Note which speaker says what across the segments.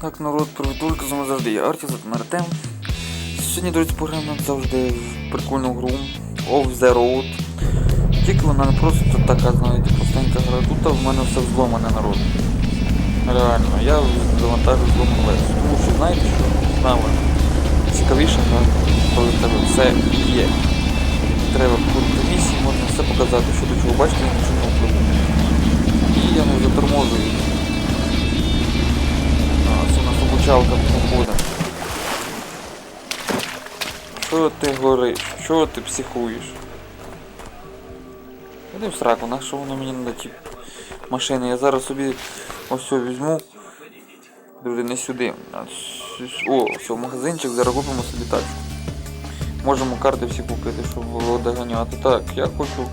Speaker 1: Так, народ, привітулька, з вами завжди я Арті, за Артем. Сьогодні, друзі, пограємо завжди в прикольну гру Off the Road. Тільки вона не просто така, знаєте, простенька гра. Тут в мене все взломане народ. Реально, я завантажу зломану версію. Тому що знаєте що? Справа цікавіша гра, коли в тебе все є. Треба проходити місії, можна все показати, що до чого бачите, нічого не впливу. І я не заторможую. У нас. Що ти гориш? Що ти психуєш? Іди в сраку, на що воно мені на ті машини? Я зараз собі ось візьму. Друзі, не сюди. а О, все, магазинчик, зараз купимо собі тачку. Можемо карти всі купити, щоб було доганяти. Так, я хочу.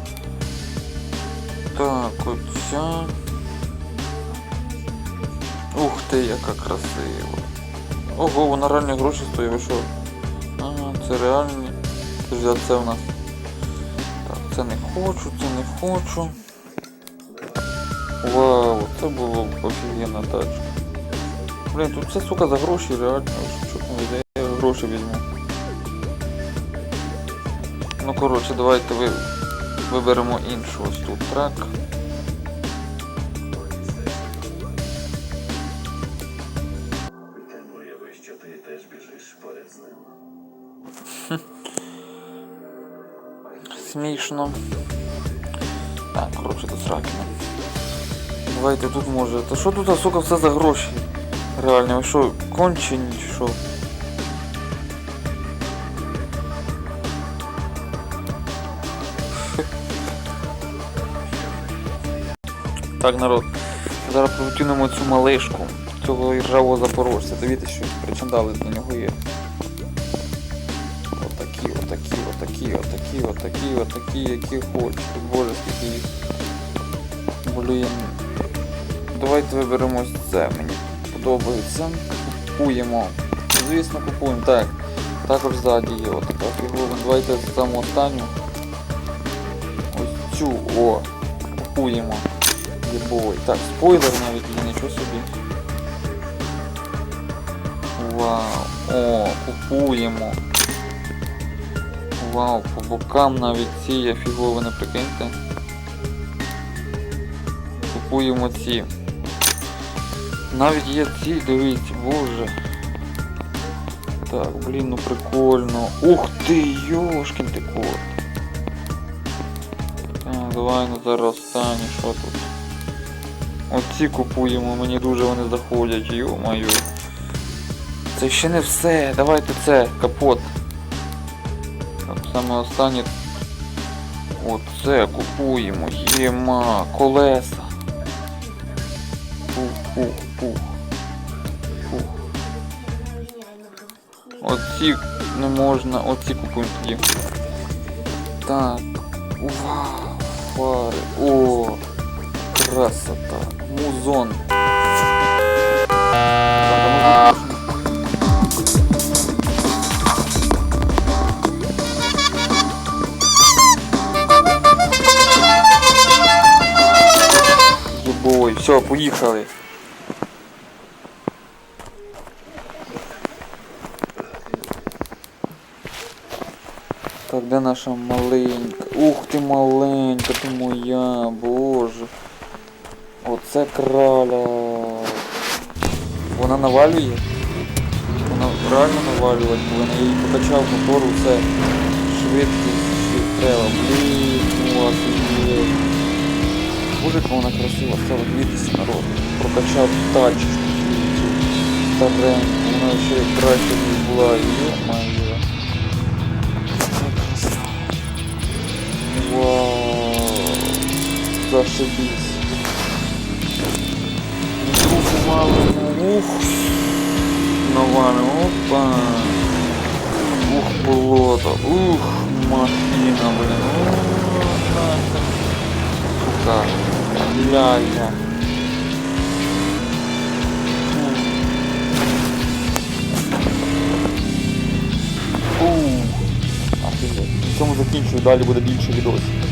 Speaker 1: Так, оця. Ух ти, яка красива. Ого, вона реальні гроші стоїть, ви що? А, це реальні. А це в нас. Так, це не хочу, це не хочу. Вау, це було офігенна тачка. Блін, тут це, сука, за гроші реально. Що там? Я гроші візьму. Ну коротше, давайте ви виберемо іншу ось тут трак.
Speaker 2: Поряд з ним.
Speaker 1: Смішно. Так, коротше, до сраки. Давайте тут може. Та що тут, сука, все за гроші? Реально, ви що, кончені чи що? Так, народ. Зараз провтюнемо цю малишку, цього іржавого запорожця. Дивіться, що причандали до нього є. Отакі, отакі, отакі, отакі, отакі, отакі, які хочеш. Боже, скільки їх. Блін. Давайте виберемо це. Мені подобається. Купуємо. Звісно, купуємо. Так. Також ззаді є отака фігурка. Давайте саму останню. Ось цю. О. Купуємо. Єбой. Так, спойлер навіть є, нічого собі. Вау. О, купуємо. Вау, по бокам навіть ці є фіговини, прикиньте. Купуємо ці. Навіть є ці, дивіться, боже. Так, блін, ну прикольно. Ух ти, йошкін ти кот. Так, давай ну зараз останні, що тут. Оці купуємо, мені дуже вони заходять, йо-моє. Це ще не все, давайте це, капот. Так, саме останнє. Оце купуємо. Єма, колеса. Пух, пух, пух. Пух. Оці не можна, оці купуємо тоді. Так. Вау, фари. О, красота. Музон. Так, все, поїхали. Так, де наша маленька? Ух ти маленька, ти моя, боже. Оце краля. Вона навалює? Вона реально навалювати повинна. Я її покачав мотору, все. Швидкість, треба. Блін. Яка вона красива стала, дивіться народ. Прокачав цю стареньку, вона ще краще ніж була, йо-моє. Вау. Зашибись. Руку мало, ух. Навалим, опа. Ух, болото, ух, Ля-ля. Ух. Офігеть. В цьому закінчую, далі буде більше відосів.